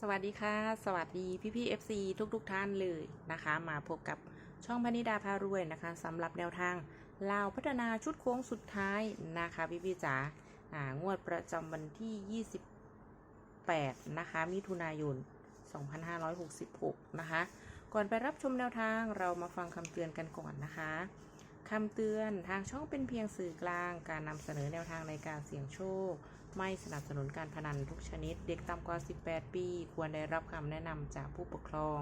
สวัสดีค่ะ สวัสดีพี่พี่ๆ FC ทุกทุกท่านเลยนะคะ มาพบกับช่องพนิดาพารวยนะคะสำหรับแนวทางลาวพัฒนาชุดโค้งสุดท้ายนะคะ พี่พี่จ๋าอ่างวดประจำวันที่ 28 นะคะ มิถุนายน 2566 นะคะ ก่อนไปรับชมแนวทางเรามาฟังคำเตือนกันก่อนนะคะ คำเตือนทางช่องเป็นเพียงสื่อกลาง การนำเสนอแนวทางในการเสี่ยงโชค ไม่สนับสนุนการพนันทุกชนิด เด็กต่ำกว่า 18 ปี ควรได้รับคำแนะนำจากผู้ปกครอง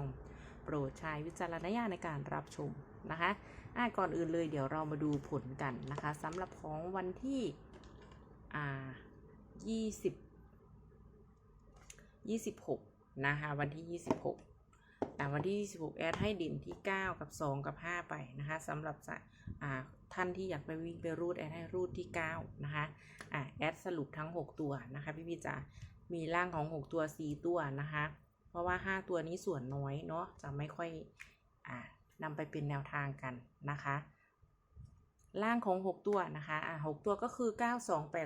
โปรดใช้วิจารณญาณในการรับชมนะคะอะก่อนอื่นเลยเดี๋ยวเรามาดูผลกันนะคะสำหรับของวันที่อ่า20 26 นะคะ วันที่ 26 แต่วันที่26แอดให้เด่นที่ 9 กับ 2 กับ 5 ไปนะคะสำหรับท่านที่อยากไปวิ่งไปรูดแอดให้รูดที่ 9 นะคะอ่าแอดสรุปทั้ง 6 ตัวนะคะพี่พี่จ๋ามีร่างของ 6 ตัว 4 ตัวนะคะ เพราะว่า 5 ตัวนี้ส่วนน้อยเนาะจะไม่ค่อยอ่านำไปเป็นแนวทางกันนะคะล่างของ 6 ตัวนะคะ อ่า6ตัวก็คือ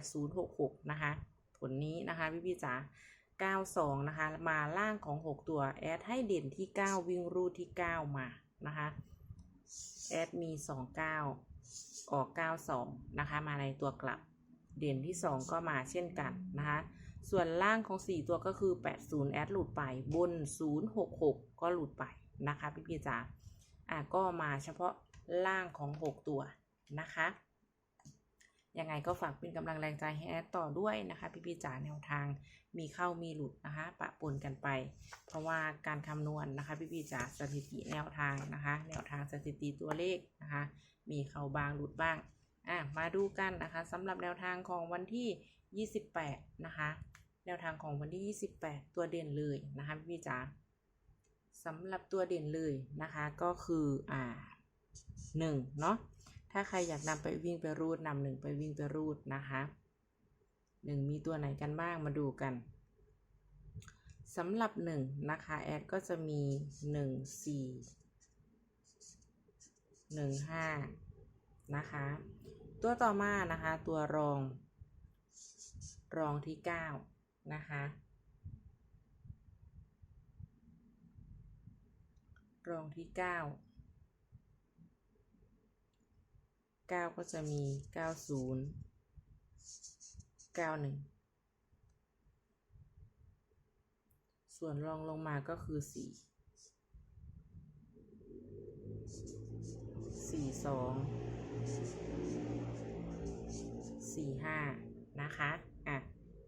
928066 นะคะ ผลนี้นะคะ พี่พี่จ๋า 92 นะคะ มาล่างของ 6 ตัว แอดให้เด่นที่ 9 วิ่งรูดที่ 9 มา นะคะ แอดมี 29 ออก 92 นะคะ มาในตัวกลับ เด่นที่ 2 ก็มาเช่นกันนะคะ ส่วนล่างของ 4 ตัวก็คือ 80 แอดหลุดไป บน 066 ก็หลุดไปนะคะ พี่พี่จ๋า อะก็มาเฉพาะล่างของ 6 ตัวนะคะ ยังไงก็ฝากเป็นกำลังแรงใจให้แอดต่อด้วยนะคะพี่พี่จ๋าแนวทางมีเข้ามีหลุดนะคะ ปะปนกันไป เพราะว่าการคำนวณนะคะพี่พี่จ๋าสถิติแนวทางนะคะ แนวทางสถิติตัวเลขนะคะ มีเข้าบางหลุดบ้างอะมาดูกันนะคะสำหรับแนวทางของวันที่ 28 นะคะ แนวทางของวันที่ 28 ตัวเด่นเลยนะคะพี่พี่จ๋าสำหรับตัวเด่นเลยนะคะก็คืออ่าหนึ่งเนาะ ถ้าใครอยากนำไปวิ่งไปรูดนำหนึ่งไปวิ่งไปรูดนะคะหนึ่งมีตัวไหนกันบ้างมาดูกันสำหรับหนึ่งนะคะแอดก็จะมีหนึ่งสี่หนึ่งห้านะคะตัวต่อมานะคะตัวรอง รองที่เก้านะคะรองที่เก้า เก้าก็จะมีเก้าศูนย์เก้าหนึ่งส่วนรองลงมาก็คือสี่สี่สองสี่ห้านะคะอะ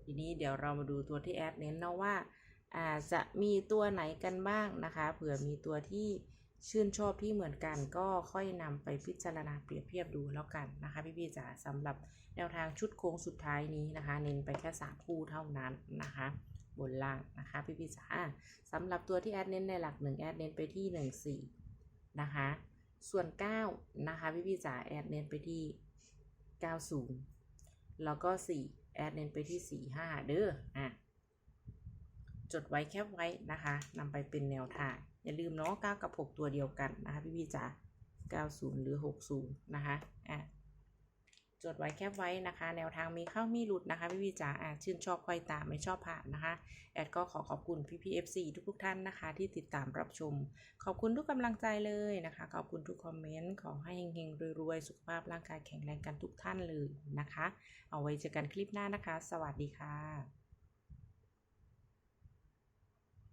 ทีนี้เดี๋ยวเรามาดูตัวที่แอดเน้นเนาะว่าอ่าจะมีตัวไหนกันบ้างนะคะ เผื่อมีตัวที่ ชื่นชอบที่เหมือนกันก็ค่อยนำไปพิจารณาเปรียบเทียบดูแล้วกันนะคะพี่ๆจ๋าสำหรับแนวทางชุดโค้งสุดท้ายนี้นะคะ เน้นไปแค่สามคู่เท่านั้นนะคะบนล่างนะคะพี่ๆจ๋าสำหรับตัวที่แอดเน้นในหลักหนึ่งแอดเน้นไปที่หนึ่งสี่นะคะ ส่วนเก้านะคะพี่ๆจ๋าแอดเน้นไปที่เก้าศูนย์แล้วก็สี่แอดเน้นไปที่สี่ห้าเด้ออะ จดไว้แคปไว้นะคะนำไปเป็นแนวทาง อย่าลืมเนาะ9กับ 6 ตัวเดียวกันนะคะพี่พี่จ๋า90 หรือ 60 นะคะอะจดไว้แคปไว้นะคะ แนวทางมีเข้ามีหลุดนะคะพี่พี่จ๋าอะชื่นชอบค่อยตามไม่ชอบผ่านนะคะ แอดก็ขอขอบคุณพี่พี่ๆ FC ทุกๆท่านนะคะ ที่ติดตามรับชม ขอบคุณทุกกำลังใจเลยนะคะ ขอบคุณทุกคอมเมนต์ขอให้เฮงๆรวยๆสุขภาพร่างกายแข็งแรงกันทุกท่านเลยนะคะ เอาไว้เจอกันคลิปหน้านะคะ สวัสดีค่ะ